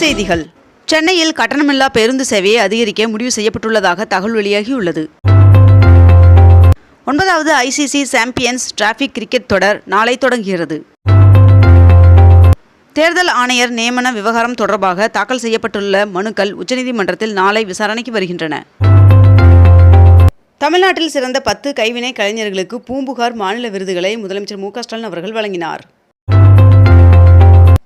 செய்திகள். சென்னையில் கட்டணமில்லா பேருந்து சேவையை அதிகரிக்க முடிவு செய்யப்பட்டுள்ளதாக தகவல் வெளியாகியுள்ளது. ஒன்பதாவது ஐசிசி சாம்பியன்ஸ் டிராஃபிக் கிரிக்கெட் தொடர் நாளை தொடங்குகிறது. தேர்தல் ஆணையர் நியமன விவகாரம் தொடர்பாக தாக்கல் செய்யப்பட்டுள்ள மனுக்கள் உச்சநீதிமன்றத்தில் நாளை விசாரணைக்கு வருகின்றன. தமிழ்நாட்டில் சிறந்த பத்து கைவினை கலைஞர்களுக்கு பூம்புகார் மாநில விருதுகளை முதலமைச்சர் மு க ஸ்டாலின் அவர்கள் வழங்கினார்.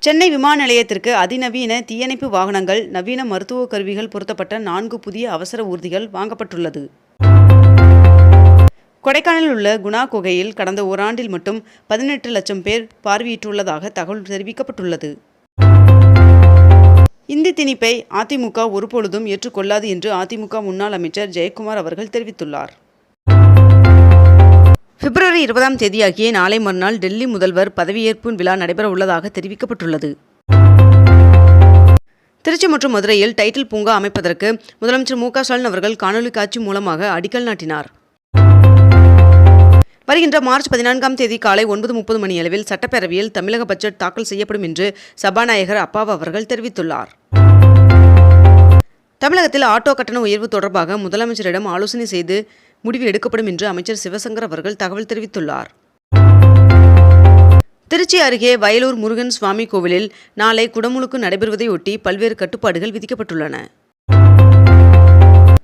சென்னை விமான நிலையத்திற்கு அதிநவீன தீயணைப்பு வாகனங்கள் நவீன மருத்துவ கருவிகள் பொருத்தப்பட்ட நான்கு புதிய அவசர ஊர்திகள் வாங்கப்பட்டுள்ளது. கொடைக்கானலில் உள்ள குணா குகையில் கடந்த ஓராண்டில் மட்டும் பதினெட்டு லட்சம் பேர் பார்வையிட்டுள்ளதாக தகவல் தெரிவிக்கப்பட்டுள்ளது. இந்தி திணிப்பை அதிமுக ஒருபொழுதும் ஏற்றுக்கொள்ளாது என்று அதிமுக முன்னாள் அமைச்சர் ஜெயக்குமார் அவர்கள் தெரிவித்துள்ளார். பிப்ரவரி இருபதாம் தேதியாகிய நாளை மறுநாள் டெல்லி முதல்வர் பதவியேற்பு விழா நடைபெற உள்ளதாக தெரிவிக்கப்பட்டுள்ளது. திருச்சி மற்றும் மதுரையில் டைட்டில் பூங்கா அமைப்பதற்கு முதலமைச்சர் மு ஸ்டாலின் அவர்கள் காணொலி காட்சி மூலமாக அடிக்கல் நாட்டினார். வருகின்ற மார்ச் பதினான்காம் தேதி காலை ஒன்பது முப்பது மணியளவில் சட்டப்பேரவையில் தமிழக பட்ஜெட் தாக்கல் செய்யப்படும் என்று சபாநாயகர் அப்பாவு அவர்கள் தெரிவித்துள்ளார். தமிழகத்தில் ஆட்டோ கட்டண உயர்வு தொடர்பாக முதலமைச்சரிடம் ஆலோசனை செய்து முடிவு எடுக்கப்படும் என்று அமைச்சர் சிவசங்கர் அவர்கள் தகவல் தெரிவித்துள்ளார். திருச்சி அருகே வயலூர் முருகன் சுவாமி கோவிலில் நாளை குடமுழுக்கு நடைபெறுவதையொட்டி பல்வேறு கட்டுப்பாடுகள் விதிக்கப்பட்டுள்ளன.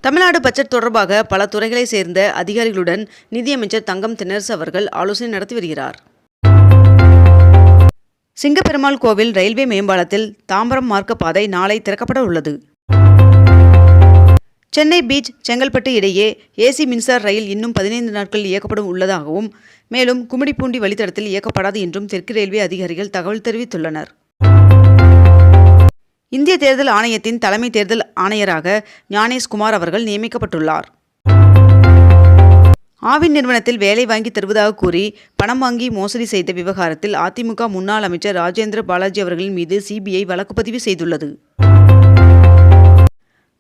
தமிழ்நாடு பட்ஜெட் தொடர்பாக பல துறைகளை சேர்ந்த அதிகாரிகளுடன் நிதியமைச்சர் தங்கம் தென்னரசு அவர்கள் ஆலோசனை நடத்தி வருகிறார். சிங்கப்பெருமாள் கோவில் ரயில்வே மேம்பாலத்தில் தாம்பரம் மார்க்க பாதை நாளை திறக்கப்பட உள்ளது. சென்னை பீச் செங்கல்பட்டு இடையே ஏசி மின்சார ரயில் இன்னும் பதினைந்து நாட்கள் இயக்கப்படும் உள்ளதாகவும் மேலும் கும்மிடிப்பூண்டி வழித்தடத்தில் இயக்கப்படாது என்றும் தெற்கு ரயில்வே அதிகாரிகள் தகவல் தெரிவித்துள்ளனர். இந்திய தேர்தல் ஆணையத்தின் தலைமை தேர்தல் ஆணையராக ஞானேஷ்குமார் அவர்கள் நியமிக்கப்பட்டுள்ளார். ஆவின் நிறுவனத்தில் வேலை வாங்கி தருவதாக கூறி பணம் வாங்கி மோசடி செய்த விவகாரத்தில் அதிமுக முன்னாள் அமைச்சர் ராஜேந்திர பாலாஜி அவர்களின் மீது சிபிஐ வழக்குப்பதிவு செய்துள்ளது.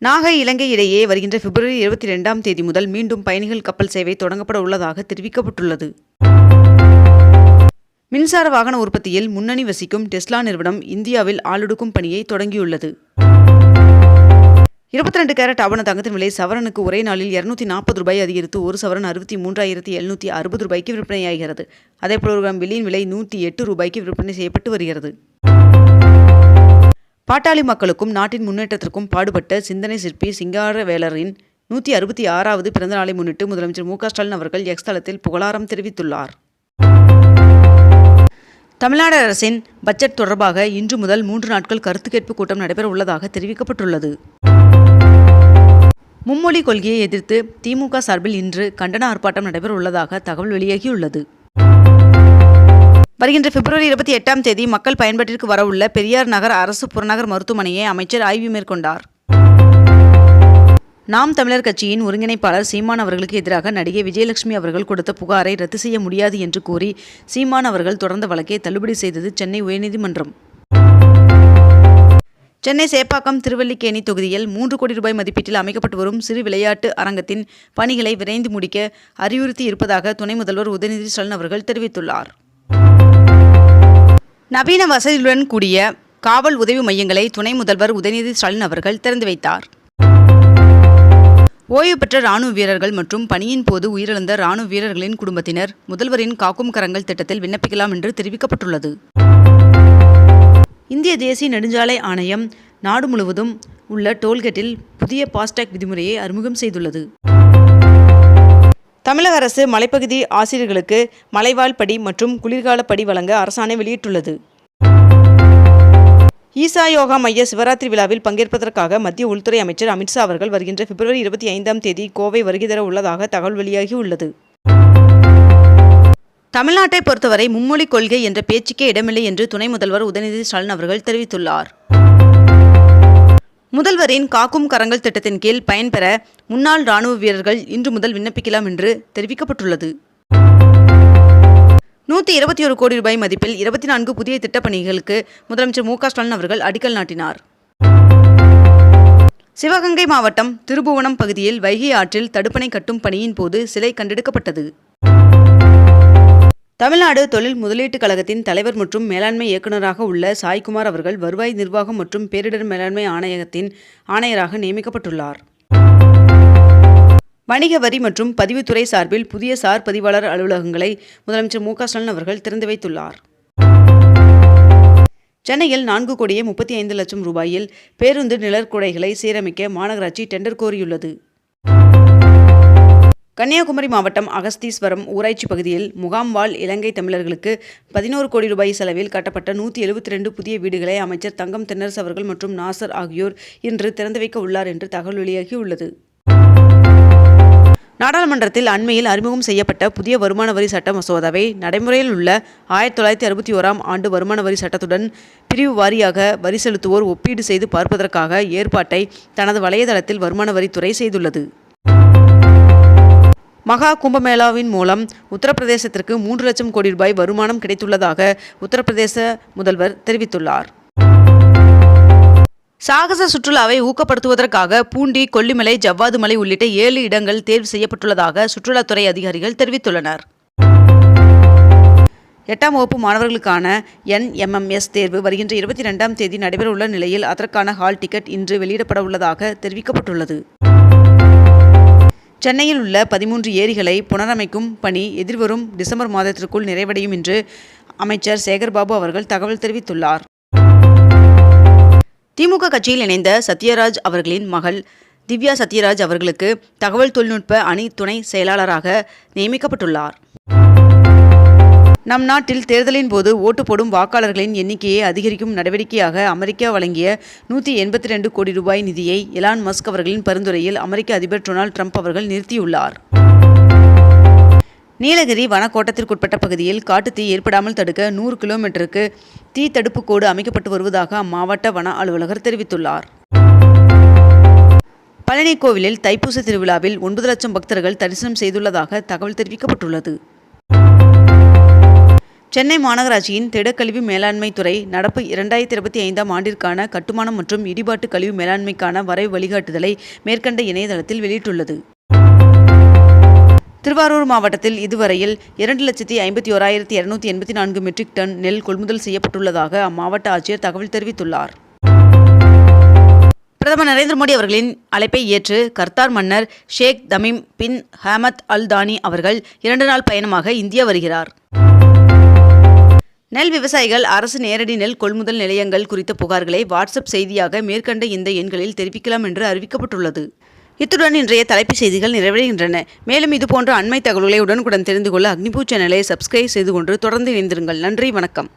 நாகை இலங்கை இடையே வருகின்ற பிப்ரவரி இருபத்தி ரெண்டாம் தேதி முதல் மீண்டும் பயணிகள் கப்பல் சேவை தொடங்கப்பட உள்ளதாக தெரிவிக்கப்பட்டுள்ளது. மின்சார வாகன உற்பத்தியில் முன்னணி வசிக்கும் டெஸ்லா நிறுவனம் இந்தியாவில் ஆளெடுக்கும் பணியை தொடங்கியுள்ளது. இருபத்தி ரெண்டு கேரட் ஆவண தங்கத்தின் விலை சவரனுக்கு ஒரே நாளில் இருநூத்தி நாற்பது ரூபாய் அதிகரித்து ஒரு சவரன் அறுபத்தி மூன்றாயிரத்தி எழுநூற்றி அறுபது ரூபாய்க்கு விற்பனையாகிறது. அதேபோல் ஒரு கிராம் வெள்ளியின் விலை நூற்றி எட்டு ரூபாய்க்கு விற்பனை செய்யப்பட்டு வருகிறது. பாட்டாளி மக்களுக்கும் நாட்டின் முன்னேற்றத்திற்கும் பாடுபட்ட சிந்தனை சிற்பி சிங்கார வேளரின் நூற்றி அறுபத்தி ஆறாவது பிறந்தநாளை முன்னிட்டு முதலமைச்சர் மு க ஸ்டாலின் அவர்கள் எக்ஸ் தளத்தில் புகழாரம் தெரிவித்துள்ளார். தமிழ்நாடு அரசின் பட்ஜெட் தொடர்பாக இன்று முதல் மூன்று நாட்கள் கருத்து கேட்பு கூட்டம் நடைபெற உள்ளதாக தெரிவிக்கப்பட்டுள்ளது. மும்மொழி கொள்கையை எதிர்த்து திமுக சார்பில் இன்று கண்டன ஆர்ப்பாட்டம் நடைபெற உள்ளதாக தகவல் வெளியாகியுள்ளது. வருகின்ற பிப்ரவரி இருபத்தி எட்டாம் தேதி மக்கள் பயன்பாட்டிற்கு வரவுள்ள பெரியார் நகர் அரசு புறநகர் மருத்துவமனையை அமைச்சர் ஆய்வு மேற்கொண்டார். நாம் தமிழர் கட்சியின் ஒருங்கிணைப்பாளர் சீமான் அவர்களுக்கு எதிராக நடிகை விஜயலட்சுமி அவர்கள் கொடுத்த புகாரை ரத்து செய்ய முடியாது என்று கூறி சீமான் அவர்கள் தொடர்ந்த வழக்கை தள்ளுபடி செய்தது சென்னை உயர்நீதிமன்றம். சென்னை சேப்பாக்கம் திருவல்லிக்கேணி தொகுதியில் மூன்று கோடி ரூபாய் மதிப்பீட்டில் அமைக்கப்பட்டு வரும் சிறு விளையாட்டு அரங்கத்தின் பணிகளை விரைந்து முடிக்க அறிவுறுத்தி இருப்பதாக துணை முதல்வர் உதயநிதி ஸ்டாலின் அவர்கள் தெரிவித்துள்ளார். நவீன வசதியுடன் கூடிய காவல் உதவி மையங்களை துணை முதல்வர் உதயநிதி ஸ்டாலின் அவர்கள் திறந்து வைத்தார். ஓய்வு பெற்ற ராணுவ வீரர்கள் மற்றும் பணியின் போது உயிரிழந்த ராணுவ வீரர்களின் குடும்பத்தினர் முதல்வரின் காக்கும் கரங்கள் திட்டத்தில் விண்ணப்பிக்கலாம் என்று தெரிவிக்கப்பட்டுள்ளது. இந்திய தேசிய நெடுஞ்சாலை ஆணையம் நாடு முழுவதும் உள்ள டோல்கேட்டில் புதிய பாஸ்டாக் விதிமுறையை அறிமுகம் செய்துள்ளது. தமிழக அரசு மலைப்பகுதி ஆசிரியர்களுக்கு மலைவாழ் படி மற்றும் குளிர்கால படி வழங்க அரசாணை வெளியிட்டுள்ளது. ஈசா யோகா மைய சிவராத்திரி விழாவில் பங்கேற்பதற்காக மத்திய உள்துறை அமைச்சர் அமித்ஷா அவர்கள் வருகின்ற பிப்ரவரி இருபத்தி ஐந்தாம் தேதி கோவை வருகை தர உள்ளதாக தகவல் வெளியாகியுள்ளது. தமிழ்நாட்டை பொறுத்தவரை மும்மொழி கொள்கை என்ற பேச்சுக்கே இடமில்லை என்று துணை முதல்வர் உதயநிதி ஸ்டாலின் அவர்கள் தெரிவித்துள்ளார். முதல்வரின் காக்கும் கரங்கள் திட்டத்தின் கீழ் பயன்பெற முன்னாள் ராணுவ வீரர்கள் இன்று முதல் விண்ணப்பிக்கலாம் என்று தெரிவிக்கப்பட்டுள்ளது. நூற்றி இருபத்தி ஒரு கோடி ரூபாய் மதிப்பில் இருபத்தி நான்கு புதிய திட்டப்பணிகளுக்கு முதலமைச்சர் மு க ஸ்டாலின் அவர்கள் அடிக்கல் நாட்டினார். சிவகங்கை மாவட்டம் திருபுவனம் பகுதியில் வைகை ஆற்றில் தடுப்பணை கட்டும் பணியின் போது சிலை கண்டெடுக்கப்பட்டது. தமிழ்நாடு தொழில் முதலீட்டுக் கழகத்தின் தலைவர் மற்றும் மேலாண்மை இயக்குநராக உள்ள சாய்குமார் அவர்கள் வருவாய் நிர்வாகம் மற்றும் பேரிடர் மேலாண்மை ஆணையகத்தின் ஆணையராக நியமிக்கப்பட்டுள்ளார். வணிக வரி மற்றும் பதிவுத்துறை சார்பில் புதிய சார் பதிவாளர் அலுவலகங்களை முதலமைச்சர் மு ஸ்டாலின் அவர்கள் திறந்து வைத்துள்ளார். சென்னையில் நான்கு கோடியே முப்பத்தி ஐந்து லட்சம் ரூபாயில் பேருந்து நிழற்குடைகளை சீரமைக்க மாநகராட்சி டெண்டர் கோரியுள்ளது. கன்னியாகுமரி மாவட்டம் அகஸ்தீஸ்வரம் ஊராட்சி பகுதியில் முகாம் வாழ் இலங்கை தமிழர்களுக்கு பதினோரு கோடி ரூபாய் செலவில் கட்டப்பட்ட நூற்றி எழுபத்தி ரெண்டு புதிய வீடுகளை அமைச்சர் தங்கம் தென்னரசு அவர்கள் மற்றும் நாசர் ஆகியோர் இன்று திறந்து வைக்க உள்ளார் என்று தகவல் வெளியாகியுள்ளது. நாடாளுமன்றத்தில் அண்மையில் அறிமுகம் செய்யப்பட்ட புதிய வருமான வரி சட்ட மசோதாவை நடைமுறையில் உள்ள ஆயிரத்தி தொள்ளாயிரத்தி அறுபத்தி ஓராம் ஆண்டு வருமான வரி சட்டத்துடன் பிரிவு வாரியாக வரி செலுத்துவோர் ஒப்பீடு செய்து பார்ப்பதற்காக ஏற்பாட்டை தனது வலைதளத்தில் வருமான வரித்துறை செய்துள்ளது. மகா கும்பமேளாவின் மூலம் உத்தரப்பிரதேசத்திற்கு மூன்று லட்சம் கோடி ரூபாய் வருமானம் கிடைத்துள்ளதாக உத்தரப்பிரதேச முதல்வர் தெரிவித்துள்ளார். சாகச சுற்றுலாவை ஊக்கப்படுத்துவதற்காக பூண்டி கொல்லிமலை ஜவ்வாது மலை உள்ளிட்ட ஏழு இடங்கள் தேர்வு செய்யப்பட்டுள்ளதாக சுற்றுலாத்துறை அதிகாரிகள் தெரிவித்துள்ளனர். எட்டாம் வகுப்பு மாணவர்களுக்கான என்எம்எம்எஸ் தேர்வு வருகின்ற இருபத்தி ரெண்டாம் தேதி நடைபெறவுள்ள நிலையில் அதற்கான ஹால் டிக்கெட் இன்று வெளியிடப்பட உள்ளதாக தெரிவிக்கப்பட்டுள்ளது. சென்னையில் உள்ள பதிமூன்று ஏரிகளை புனரமைக்கும் பணி எதிர்வரும் டிசம்பர் மாதத்திற்குள் நிறைவடையும் என்று அமைச்சர் சேகர்பாபு அவர்கள் தகவல் தெரிவித்துள்ளார். திமுக கட்சியில் இணைந்த சத்யராஜ் அவர்களின் மகள் திவ்யா சத்யராஜ் அவர்களுக்கு தகவல் தொழில்நுட்ப அணி துணை செயலாளராக நியமிக்கப்பட்டுள்ளார். நம் நாட்டில் தேர்தலின் போது ஓட்டு போடும் வாக்காளர்களின் எண்ணிக்கையை அதிகரிக்கும் நடவடிக்கையாக அமெரிக்கா வழங்கிய நூற்றி எண்பத்தி ரெண்டு கோடி ரூபாய் நிதியை எலான் மஸ்க் அவர்களின் பரிந்துரையில் அமெரிக்க அதிபர் டொனால்ட் ட்ரம்ப் அவர்கள் நிறுத்தியுள்ளார். நீலகிரி வனக்கோட்டத்திற்குட்பட்ட பகுதியில் காட்டுத்தீ ஏற்படாமல் தடுக்க நூறு கிலோமீட்டருக்கு தீ தடுப்பு கோடு அமைக்கப்பட்டு வருவதாக அம்மாவட்ட வன அலுவலகர் தெரிவித்துள்ளார். பழனி கோவிலில் தைப்பூச திருவிழாவில் ஒன்பது லட்சம் பக்தர்கள் தரிசனம் செய்துள்ளதாக தகவல் தெரிவிக்கப்பட்டுள்ளது. சென்னை மாநகராட்சியின் திடக்கழிவு மேலாண்மை துறை நடப்பு இரண்டாயிரத்தி இருபத்தி ஐந்தாம் ஆண்டிற்கான கட்டுமானம் மற்றும் இடிபாட்டு கழிவு மேலாண்மைக்கான வரைவு வழிகாட்டுதலை மேற்கண்ட இணையதளத்தில் வெளியிட்டுள்ளது. திருவாரூர் மாவட்டத்தில் இதுவரையில் இரண்டு லட்சத்தி ஐம்பத்தி ஓராயிரத்தி இருநூத்தி எண்பத்தி நான்கு மெட்ரிக் டன் நெல் கொள்முதல் செய்யப்பட்டுள்ளதாக அம்மாவட்ட ஆட்சியர் தகவல் தெரிவித்துள்ளார். பிரதமர் நரேந்திர மோடி அவர்களின் அழைப்பை ஏற்று கர்த்தார் மன்னர் Sheikh Tamim bin Hamad Al தானி அவர்கள் இரண்டு நாள் பயணமாக இந்தியா வருகிறார். நெல் விவசாயிகள் அரசு நேரடி நெல் கொள்முதல் நிலையங்கள் குறித்த புகார்களை வாட்ஸ்அப் செய்தியாக மேற்கண்ட இந்த எண்களில் தெரிவிக்கலாம் என்று அறிவிக்கப்பட்டுள்ளது. இத்துடன் இன்றைய தலைப்புச் செய்திகள் நிறைவடைகின்றன. மேலும் இதுபோன்ற அண்மை தகவல்களை உடனுக்குடன் தெரிந்து கொள்ள அக்னிபூ சேனலை சப்ஸ்கிரைப் செய்து கொண்டு தொடர்ந்து இணைந்திருங்கள். நன்றி வணக்கம்.